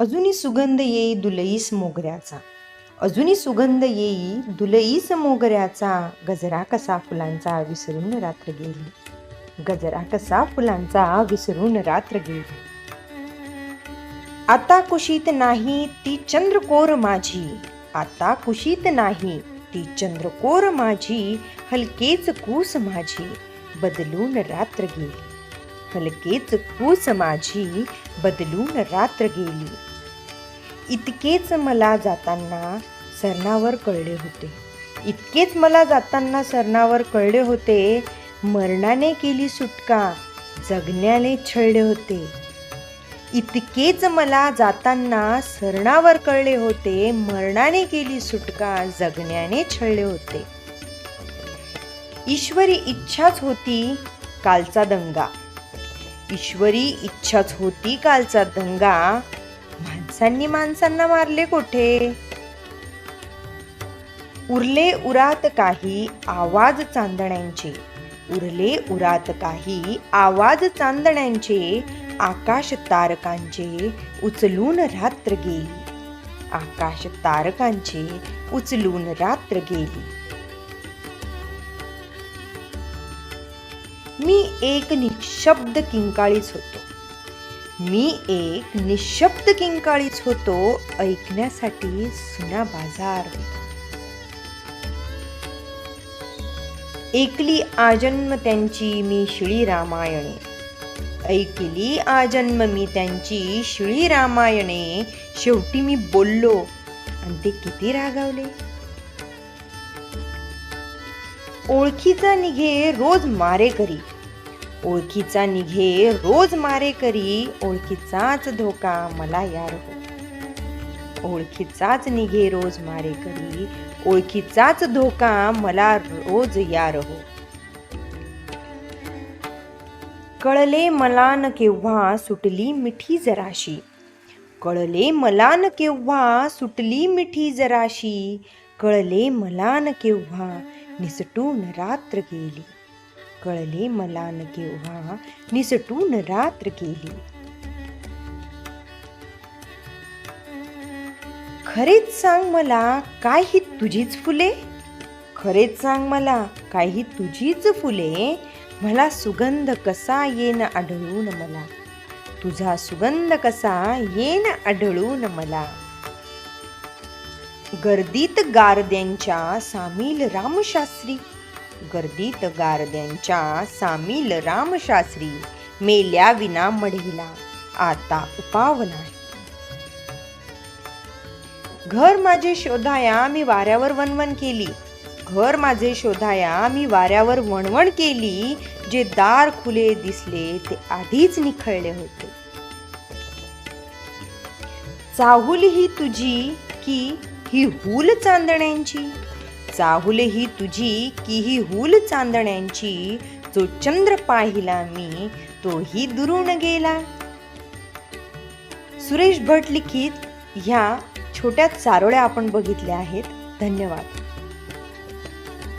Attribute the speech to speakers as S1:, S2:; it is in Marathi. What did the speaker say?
S1: अजूनही सुगंध येई दुलईस मोगऱ्याचा. अजूनही सुगंध येई दुलईस मोगऱ्याचा. गजरा कसा फुलांचा विसरून रात्र गेली. गजरा कसा फुलांचा विसरून रात्र गेली. आता कुशीत नाही ती चंद्रकोर माझी. आता कुशीत नाही ती चंद्रकोर माझी. हलकेच कूस माझी. बदलून रात्र गेली. हलकेच कूस माझी. बदलून रात्र गेली. इतकेच मला जाताना सरणावर कळले होते. इतकेच मला जाताना सरणावर कळले होते मरणाने केली सुटका जगण्याने छळले होते. इतकेच मला जाताना सरणावर कळले होते मरणाने केली सुटका जगण्याने छळले होते. ईश्वरी इच्छाच होती कालचा दंगा. ईश्वरी इच्छाच होती कालचा दंगा. माणसांनी माणसांना मारले कोठे? उरले उरात काही आवाज चांदण्यांचे. उरले उरात काही आवाज चांदण्यांचे. आकाश तारकांचे उचलून रात्र गेली. आकाश तारकांचे उचलून रात्र गेली. मी एक निशब्द किंकाळीच होतो. मी एक निशब्द किंकाळीच होतो ऐकण्यासाठी सुना बाजार. ऐकली आजन्म त्यांची मी शिळी रामायणे ऐकली आजन्म मी त्यांची शिळी रामायणे शेवटी मी बोललो आणि ते किती रागावले? ओळखीचा निघे रोज मारे करी ओळखीचा निघे रोज मारे करी ओळखीचाच धोका मला यार हो. ओळखीचाच निघे रोज मारे करी ओळखीचाच धोका मला रोज यार हो. कळले मला न केव्हा सुटली मिठी जराशी? कळले मला न केव्हा सुटली मिठी जराशी? कळले मला न केव्हा निसटून रात्र गेली? कळले मला न केव्हा निसटून रात्र केली खरेच सांग मला काय ही तुझीच फुले खरेच सांग मला काय ही तुझीच फुले मला सुगंध कसा येन आढळून मला तुझा सुगंध कसा येन आढळून मला गर्दीत गारद्यांच्या सामील रामशास्त्री गर्दीत गारद्यांच्या सामील रामशास्त्री मेल्या विना मढीला. आता उपाव नाही. घर माझे शोधाया मी वाऱ्यावर वनवन केली. घर माझे शोधाया मी वाऱ्यावर वणवण केली. जे दार खुले दिसले ते आधीच निखळले होते. चाहुल ही तुझी की ही हूल चांदण्यांची? चाहुल ही तुझी की ही हूल चांदण्यांची जो चंद्र पाहिला मी तोही दुरून गेला. सुरेश भट लिखित ह्या छोट्या चारोळ्या आपण बघितल्या आहेत. धन्यवाद.